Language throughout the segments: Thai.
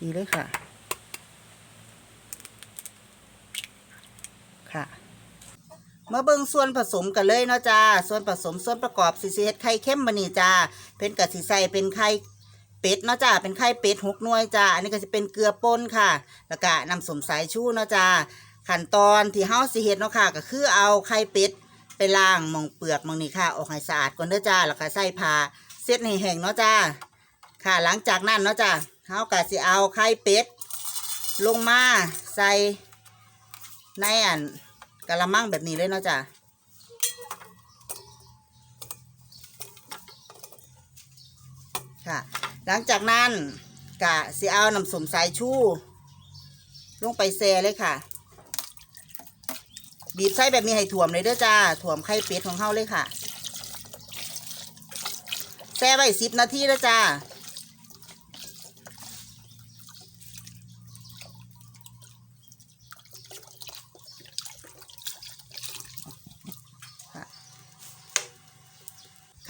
ตีเลยค่ะ ค่ะ มาเบิ่งส่วนผสมกันเลยเนาะจ้า ส่วนผสมส่วนประกอบสิสิเฮ็ดไข่เข้มมานี่จ้า เป็นกะสิใส่เป็นไข่เป็ดเนาะจ้า เป็นไข่เป็ดหกหน่วยจ้า อันนี้ก็จะเป็นเกลือป่นค่ะ แล้วก็น้ำสมสายชูเนาะจ้า ขั้นตอนที่เฮาสิเฮ็ดเนาะค่ะ ก็คือเอาไข่เป็ดไปล้างมองเปลือกมองนี่ค่ะ ออกให้สะอาดก่อนเด้อจ้า แล้วก็ใส่ผ้าเช็ดให้แห้งเนาะจ้า ค่ะ หลังจากนั้นเนาะจ้า เฮาก็สิเอาไข่เป็ด ลงมาใส่ในอันกะละมังแบบนี้เลยเนาะจ้าค่ะ หลังจากนั้นกะสิเอาน้ำสมสายชูลงไปแซ่เลยค่ะ บีบไส้แบบนี้ให้ถ่วมเลยเด้อจ้าถ่วมไข่เป็ดของเฮาเลยค่ะแซ่ไว้สิบนาทีแล้วจ้า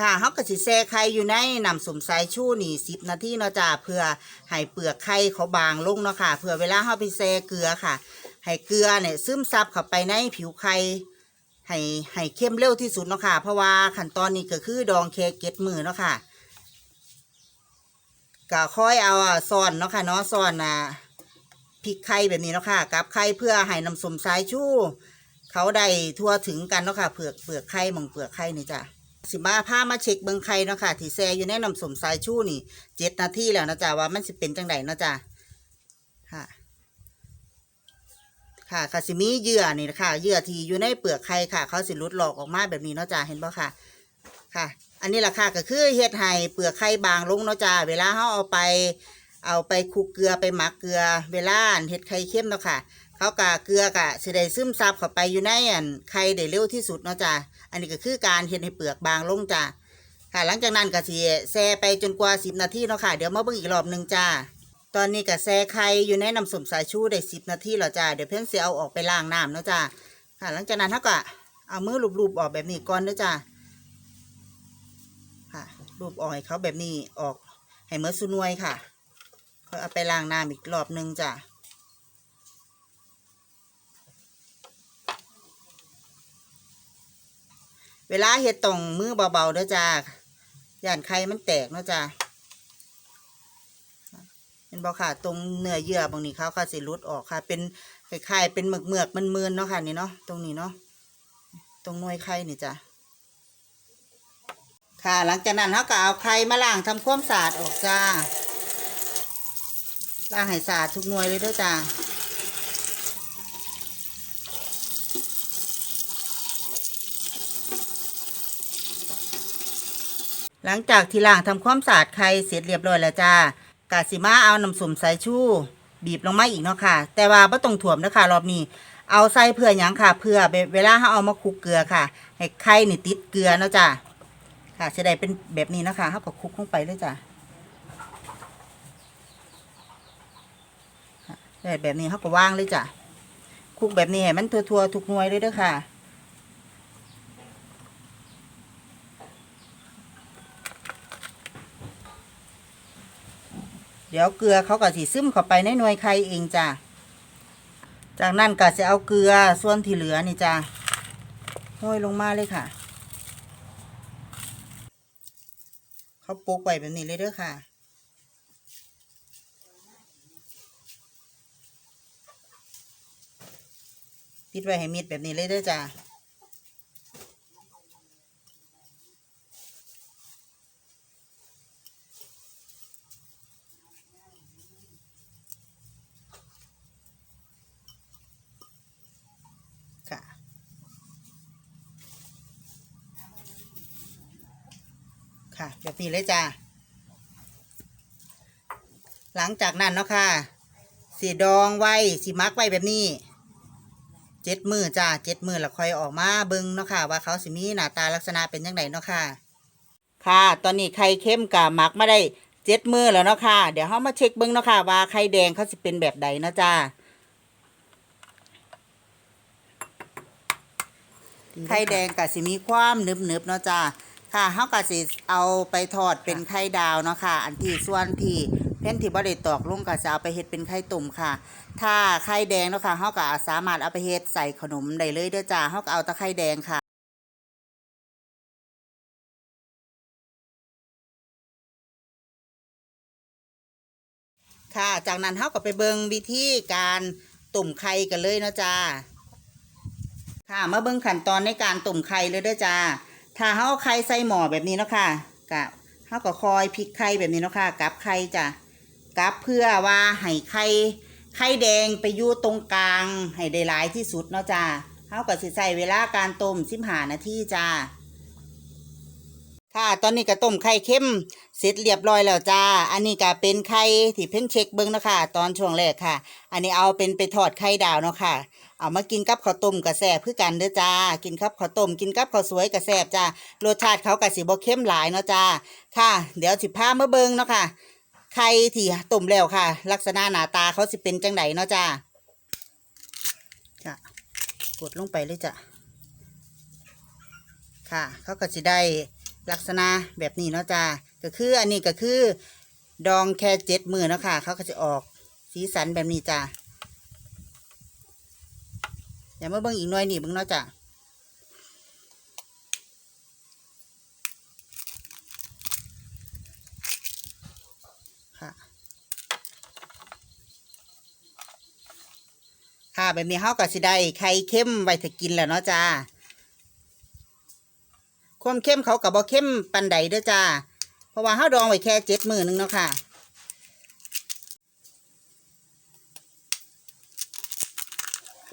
ค่ะเฮาก็สิแช่ไข่อยู่ในน้ำสมสายชูนี่สิบนาทีเนาะจ้าเพื่อให้เปลือกไข่เขาบางลงเนาะค่ะเพื่อเวลาเฮาไปแช่เกลือค่ะ ให้เกลือเนี่ยซึมซับเข้าไปในผิวไข่ให้ให้เข้มเร็วที่สุดเนาะค่ะ เพราะว่าขั้นตอนนี้ก็คือดองแค่เก็ดมือเนาะค่ะก็ค่อยเอาซ่อนเนาะค่ะเนาะซ่อนอะพริกไข่แบบนี้เนาะค่ะกับไข่เพื่อให้น้ำสมสายชูเขาได้ทั่วถึงกันเนาะค่ะเปลือกเปลือกไข่หมองเปลือกไข่นี่จ้ะ สิมาพามาเช็คเบิงไข่เนาะค่ะที่แซ่อยู่ในน้ำสมสายชูนี่เจ็ดนาทีแล้วนะจ๊ะว่ามันสิเป็นจังไดเนาะจ๊ะค่ะ ค่ะค่ะสิมีเหยื่อนี่นะคะเหยื่อที่อยู่ในเปลือกไข่ค่ะ เขาสิหลุดหลอกออกมาแบบนี้เนาะจ๊ะเห็นบ่ค่ะ ค่ะ อันนี้แหละค่ะก็คือเฮ็ดให้เปลือกไข่บางลงเนาะจ๊ะเวลาเฮาเอาไป เอาไปคลุกเกลือไปหมักเกลือ เวลาเฮ็ดไข่เค็มเนาะค่ะ เขากะเกลือกะสิได้ซึมซับเข้าไปอยู่ในอันไข่ได้เร็วที่สุดเนาะจ้ะอันนี้ก็คือการเฮ็ดให้เปลือกบางลงจ้ะค่ะหลังจากนั้นก็สิแช่ไปจนกว่า10นาทีเนาะค่ะเดี๋ยวมาเบิ่งอีกรอบหนึ่งจ้าตอนนี้ก็แช่ไข่อยู่ในน้ำส้มสายชูได้10นาทีแล้วจ้าเดี๋ยวเพิ่นสิเอาออกไปล้างน้ำเนาะจ้าค่ะ หลังจากนั้นเฮาก็เอามือลูบๆออกแบบนี้ก่อนเด้อจ้าค่ะลูบออกให้เขาแบบนี้ออกให้เมือสุนวยค่ะค่อยเอาไปล้างน้ำอีกรอบหนึ่งจ้า เวลาเฮ็ดตรงมือเบาๆเด้อจ้าย่านไข่มันแตกเนาะจ้าเห็นบ่ค่ะตรงเนื้อเยื่อบางนี้เขาเขาสิรุดออกค่ะ เป็นคล้ายๆเป็นเมือกเมือกมันมืนเนาะค่ะนี่เนาะตรงนี้เนาะตรงนวยไข่นี่จ้ะค่ะ หลังจากนั้นเขาก็เอาไข่มาล้างทำความสะอาดออกจ้าล้างให้สะอาดทุกนวยเลยเด้อจ้า หลังจากที่ล้างทำความสะอาดไข่เสร็จเรียบร้อยแล้วจ้ากาสิมาเอาน้ำส้มสายชูบีบลงมาอีกเนาะค่ะ แต่ว่าบ่ต้องถ่วมนะคะรอบนี้ เอาใส่เพื่อหยังค่ะ เพื่อเวลาเราเอามาคลุกเกลือค่ะ ให้ไข่นี่ติดเกลือเนาะจ้าค่ะจะได้เป็นแบบนี้นะคะเราก็คลุกลงไปเลยจ้าได้แบบนี้เขาก็ว่างเลยจ้ะคลุกแบบนี้ให้มันทั่วๆทุกหน่วยเลยเด้อค่ะ เดี๋ยวเกลือเขาก็สิซึมเข้าไปในหน่วยไข่เองจ้ะ จากนั้นก็จะเอาเกลือส่วนที่เหลือนี่จ้ะห้อยลงมาเลยค่ะ เขาโปกไว้แบบนี้เลยเด้อค่ะปิดไว้ให้มิดแบบนี้เลยเด้อจ้ะ ค่ะ แบบนี้เลยจ้าหลังจากนั้นเนาะค่ะสีดองไว้สีมักไว้แบบนี้เจ็ดมือจ้าเจ็ดมือแล้วค่อยออกมาเบิ่งเนาะค่ะ ว่าเขาสิมีหน้าตาลักษณะเป็นยังไงเนาะค่ะ ค่ะ ตอนนี้ไข่เข้มกับมักมาได้เจ็ดมือแล้วเนาะค่ะ เดี๋ยวเขามาเช็คเบิ่งเนาะค่ะ ว่าไข่แดงเขาสิเป็นแบบใดเนาะจ้าไข่แดงก็สิมีความนึบๆเนาะจ้า ค่ะเฮาก็สิเอาไปทอดเป็นไข่ดาวเนาะค่ะ อันที่ส่วนที่แผ่นที่บ่ได้ตอกลงก็จะเอาไปเฮ็ดเป็นไข่ตุ่มค่ะ ถ้าไข่แดงเนาะค่ะเฮาก็สามารถเอาไปเฮ็ดใส่ขนมได้เลยเด้อจ้าเฮาก็เอาตะไข่แดงค่ะค่ะ จากนั้นเฮาก็ไปเบิงวิธีการตุ่มไข่กันเลยเนาะจ้า ค่ะมาเบิ่งขั้นตอนในการตุ่มไข่เลยเด้อจ้า ถ้าเฮาไข่ใส่หม้อแบบนี้เนาะค่ะกะเฮาก็คอยพลิกไข่แบบนี้เนาะค่ะกับไข่จ้ะกับเพื่อว่าให้ไข่ไข่แดงไปอยู่ตรงกลางให้ได้หลายที่สุดเนาะจ้าเฮาก็สิใส่เวลาการต้มสิบห้านาทีจ้า ค่ะ ตอนนี้ก็ต้มไข่เค็มเสร็จเรียบร้อยแล้วจ้า อันนี้ก็เป็นไข่ที่เพิ่งเช็คเบิ้งเนาะคะตอนช่วงแรกค่ะ อันนี้เอาเป็นไปทอดไข่ดาวเนาะค่ะ เอามากินกับข้าวต้มกระแสบคือกันเด้อจ้า กินกับข้าวต้มกินกับข้าวสวยกระแสบจ้ารสชาติเขากะสิบ่เข้มหลายเนาะจ้า ค่ะ เดี๋ยวสิพามาเบิ้งเนาะค่ะ ไข่ที่ต้มแล้วค่ะ ลักษณะหน้าตาเขาสิเป็นจังไดเนาะจ้าค่ะกดลงไปเลยจ้ะค่ะ เขาก็จะได้ ลักษณะแบบนี้เนาะจ้าก็คืออันนี้ก็คือ ดองแค่เจ็ดมือเนาะค่ะ เขาก็จะออกสีสันแบบนี้จ้าอย่ามาเบิ่งอีกหน่อยนี่เบิ่งเนาะจ้าค่ะค่ะแบบนี้เขาก็สิได้ไข่เข้มไว้ถ้ากินแล้วเนาะจ้า ความเข้มเขากับบ่เข้มปันใดเด้อจ้า เพราะว่าเฮาดองไว้แค่เจ็ดมือนึงเนาะค่ะ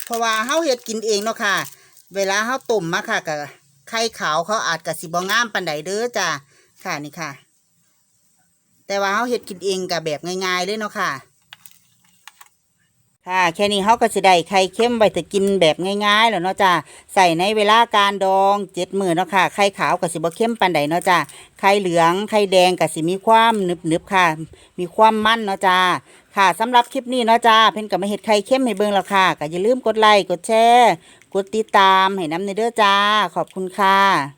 เพราะว่าเฮาเฮ็ดกินเองเนาะค่ะ เวลาเฮาต้มมาค่ะกับไข่ขาวเขาอาจกะสิบ่งามปันใดเด้อจ้าค่ะนี่ค่ะ แต่ว่าเฮาเฮ็ดกินเองกับแบบง่ายๆเลยเนาะค่ะ ค่ะแค่นี้เขาก็จะได้ไข่เค็มไว้แต่กินแบบง่ายๆแล้วเนาะจ้าใส่ในเวลาการดองเจ็ดมือเนาะค่ะไข่ขาวกับสิบเข้มปานใดเนาะจ้าไข่เหลืองไข่แดงกับสิมีความนึบๆค่ะ มีความมั่นเนาะจ้าค่ะสำหรับคลิปนี้เนาะจ้าเพิ่นก็มาเฮ็ดไข่เค็มให้เบิ่งแล้วค่ะก็อย่าลืมกดไลค์กดแชร์ กดติดตามให้น้ำในเด้อจ้า ขอบคุณค่ะ